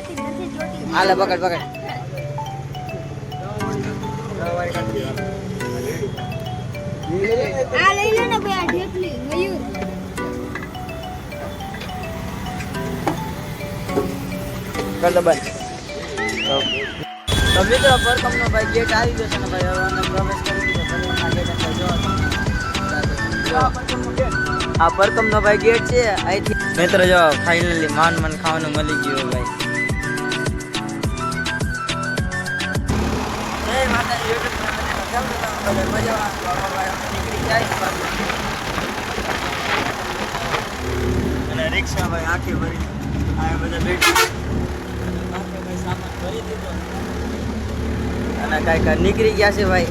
નથી ચોટી હાલે પકડ પકડ. આ લઈ લે ને ભાઈ આ ઢેફલી મયુર. કર દો બંધ. તો તો મિત્રો પરકમનો ભાઈ ગેટ આવી ગયો છે ને ભાઈ હવે અમે પ્રવેશ કરી દીધો. પરકમના ગેટ અંદર જો. જો. આ પરકમનો ભાઈ ગેટ છે અહીંથી. મિત્રો જો ફાઇનલી માન મન ખાવાનું મળી ગયું ભાઈ. અને રિક્ષા ભાઈ આખી ભરી આ બધા બેઠી. સામાન ભરી દીધો. અને કાંઈક નીકળી ગયા છે ભાઈ.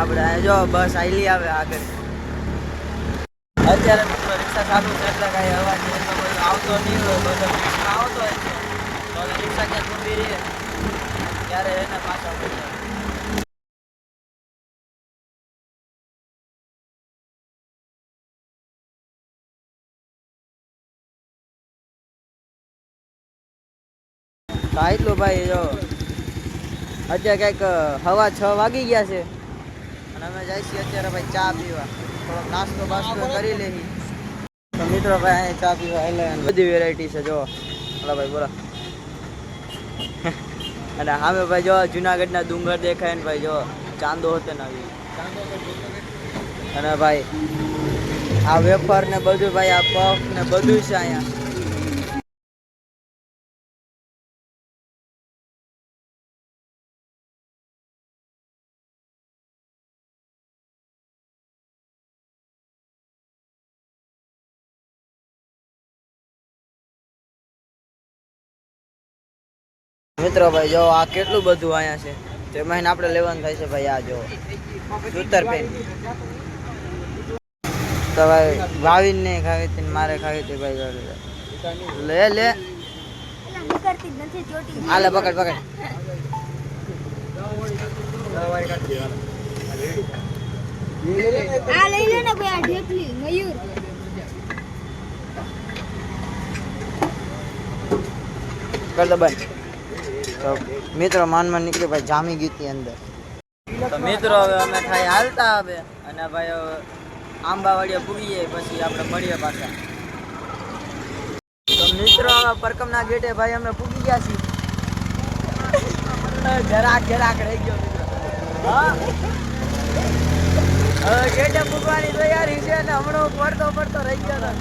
આપણે અહીંયા જો બસ આઈલી આવે આગળ. અત્યારે મિત્રો રિક્ષા ચાલુ છે એટલે કાંઈ અવાજ એટલો બધો આવતો નહીં હોય બધો આવતો હોય. તો રિક્ષા ક્યાં ઊભી રહે. ત્યારે એને પાછા પહોંચાડે તો આટલું ભાઈ જો, અત્યારે કંઈક હવા છ વાગી ગયા છે. અને અમે જાય છીએ અત્યારે ભાઈ ચા પીવા. થોડોક નાસ્તો બાસ્તો કરી લેવી તો મિત્રો ભાઈ અહીં ચા પીવા એટલે બધી વેરાયટી છે, જો. હલો ભાઈ, બોલો. અને સામે ભાઈ જો, જુનાગઢના ડુંગર દેખાય ને ભાઈ જો, ચાંદો હતો ને આવી. અને ભાઈ, આ વેફર ને બધું ભાઈ, આ પફ ને બધું છે અહીંયા. મિત્રો ભાઈ જો આ કેટલું બધું અહીંયા છે? તેમાં આપણે લેવાનું થાય છે ભાઈ આ જો. સૂતર પેન. તો ભાઈ ભાવિન ને ખાવી હતી મારે ખાવી હતી ભાઈ લે લે. હાલે પકડ પકડ. આ લઈ લે ને ભાઈ આ ઢેફલી મયુર. કર દો બંધ. તો મિત્રો માનમાં નીકળી ભાઈ જામી ગઈ હતી અંદર. મિત્રો હવે અમે ખાઈ હાલતા હવે અને ભાઈ આંબાવાડીએ પૂરીએ પછી આપણે મળીએ પાછા. તો મિત્રો હવે પરકમના ગેટે ભાઈ અમે પૂગી ગયા છીએ. જરાક જરાક રહી ગયો મિત્રો. હા. હવે ગેટે પૂગવાની તૈયારી છે ને હમણાં પડતો પડતો રહી ગયો.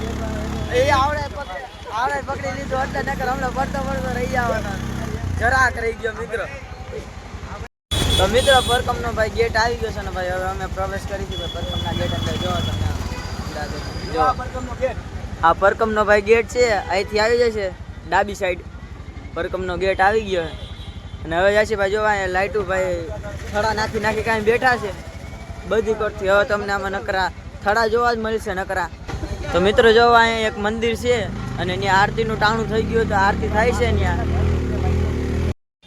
એ આવડે પકડી આવડે પકડી લીધો એટલે નકર હમણાં પડતો પડતો રહી જવાનો. જરાક રહી ગયો મિત્રો. તો મિત્રો પરકમનો ભાઈ ગેટ આવી ગયો છે ને ભાઈ હવે અમે પ્રવેશ કરી દીધો. પરકમના ગેટ અંદર જો તમે અંદાજે જો. આ પરકમનો ભાઈ ગેટ છે અહીંથી આવી જશે ડાબી સાઈડ પરકમનો ગેટ આવી ગયો. છે અને હવે જાય છે ભાઈ જો અહીંયા લાઈટું ભાઈ થડા નાખી નાખી કાંઈ બેઠા છે. બધી કોરથી હવે તમને આમાં નકરા થડા જોવા જ મળશે નકરા. તો મિત્રો જો અહીંયા એક મંદિર છે અને ત્યાં આરતીનું ટાણું થઈ ગયું તો આરતી થાય છે ત્યાં.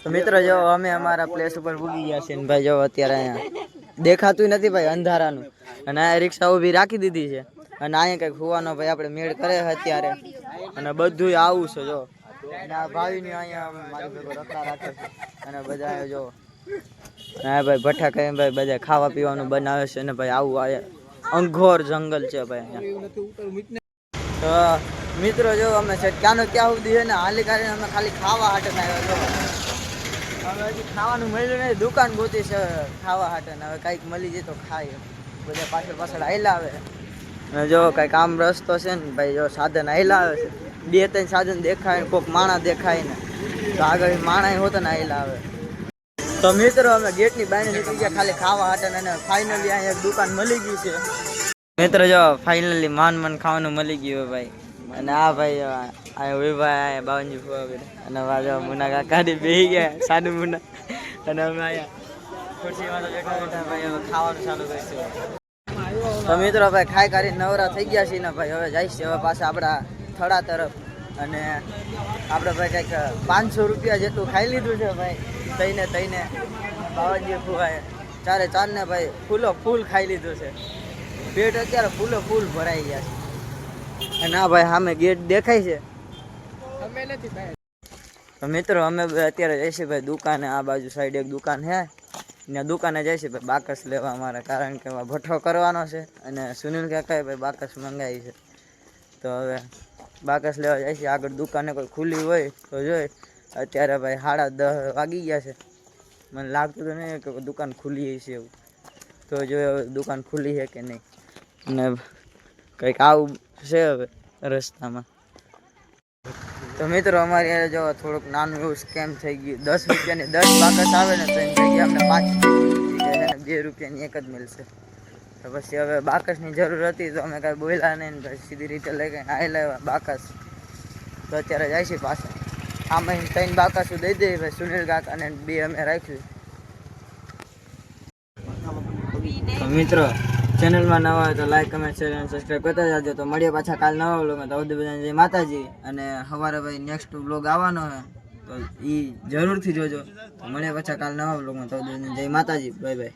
તો મિત્રો, જો અમે અમારા પ્લેસ ઉપર પૂગી ગયા છે ને ભાઈ, જો અત્યારે અહીંયા દેખાતું નથી ભાઈ અંધારાનું. અને આ રિક્ષા ઊભી રાખી દીધી છે. અને અહીંયા કંઈક હોવાનો ભાઈ આપણે મેળ કરે અત્યારે. અને બધું આવું છે, જો. અને આ ભાવિની અહીંયા મારી ભેગો રખડા રાખે છે. અને બધા જો હા ભાઈ, ભઠ્ઠા કહીને ભાઈ બધા ખાવા પીવાનું બનાવે છે અને ભાઈ આવું અંઘોર જંગલ છે ભાઈ અહીંયા. તો મિત્રો, જો અમે છે, ક્યાંનો ક્યાં સુધી છે ને, હાલી કરીને અમે ખાલી ખાવા હાટે આવ્યા છો હવે હજી ખાવાનું મળ્યું નહીં. દુકાન ગોતી છે ખાવા હાટે હવે કાંઈક મળી જાય તો ખાય બધા પાછળ પાછળ આયલા આવે. અને જો કાંઈક આમ રસ્તો છે ને ભાઈ, જો સાધન આયલા આવે છે. બે ત્રણ સાધન દેખાય કોઈક માણા દેખાય ને. તો આગળ માણા હોત ને આયેલા આવે. તો મિત્રો, અમે ગેટની બહાર નીકળી ગયા ખાલી ખાવા હાટે ને ફાઇનલી અહીંયા એક દુકાન મળી ગઈ છે. મિત્રો, જો ફાઇનલી માન મન ખાવાનું મળી ગયું ભાઈ. અને આ ભાઈ આ વિભાઈ, આયા બાવનજી ફુવા બેન અને વાજો મુના કાકાની બેહી ગયા, સાનુ મુના. અને અમે આયા. ખુરશીમાં તો બેઠા બેઠા, ભાઈ, હવે ખાવાનું ચાલુ કરીશું. તો મિત્રો, ભાઈ, ખાઈ કરી નવરા થઈ ગયા છીએ ને, ભાઈ, હવે જઈશ. હવે પાછા આપણા થડા તરફ. અને આપણે ભાઈ કંઈક પાંચસો રૂપિયા જેટલું ખાઈ લીધું છે, ભાઈ. તઈને તઈને બાવાજી ફુવાએ ચારે ચારને, ભાઈ, ફૂલો ફૂલ ખાઈ લીધું છે. પેટ અત્યારે ફૂલો ફૂલ ભરાઈ ગયા છે. અને આ ભાઈ સામે ગેટ દેખાય છે. તો મિત્રો, અમે અત્યારે જઈશું ભાઈ દુકાને, આ બાજુ સાઈડ એક દુકાન છે. ને દુકાને જઈશું ભાઈ બાકસ લેવા અમારે, કારણ કે ભઠ્ઠો કરવાનો છે અને સુનિલ કાકાએ ભાઈ બાકસ મંગાવી છે. તો હવે બાકસ લેવા જઈશું આગળ દુકાને કોઈ ખુલ્લી હોય તો જોઈ. અત્યારે ભાઈ સાડા દસ વાગી ગયા છે. મને લાગતું તો નહીં કે દુકાન ખુલ્લી છે એવું. તો જોઈએ હવે દુકાન ખુલ્લી છે કે નહીં. અને કંઈક આવું છે હવે રસ્તામાં. તો મિત્રો, અમારે જો થોડુંક નાનું એવું સ્કેમ થઈ ગયું. દસ રૂપિયાની, દસ બાકસ આવે ને તો એમ થઈ અમને પાંચ બે રૂપિયાની એક જ મળશે. તો પછી હવે બાકસની જરૂર હતી તો અમે કાંઈ બોલ્યા નહીં ને પછી સીધી રીતે લઈ ગઈ આવી લેવા બાકસ. તો અત્યારે જાય છે પાછા. આમાં ત્રણ બાકસો દઈ દઈએ ભાઈ સુનિલ કાકાને બે અમે રાખ્યું. મિત્રો ચેનલમાં નવા હોય તો લાઈક કમેન્ટ શેર અને સબસ્ક્રાઈબ કરતા જાજો. તો મળીએ પાછા કાલ નવા વ્લોગમાં તો બધું બધાને. જય માતાજી. અને સવારે ભાઈ નેક્સ્ટ વ્લોગ આવવાનો હોય તો એ જરૂરથી જોજો. મળીએ પાછા કાલ નવા વ્લોગમાં તો જય માતાજી. Bye bye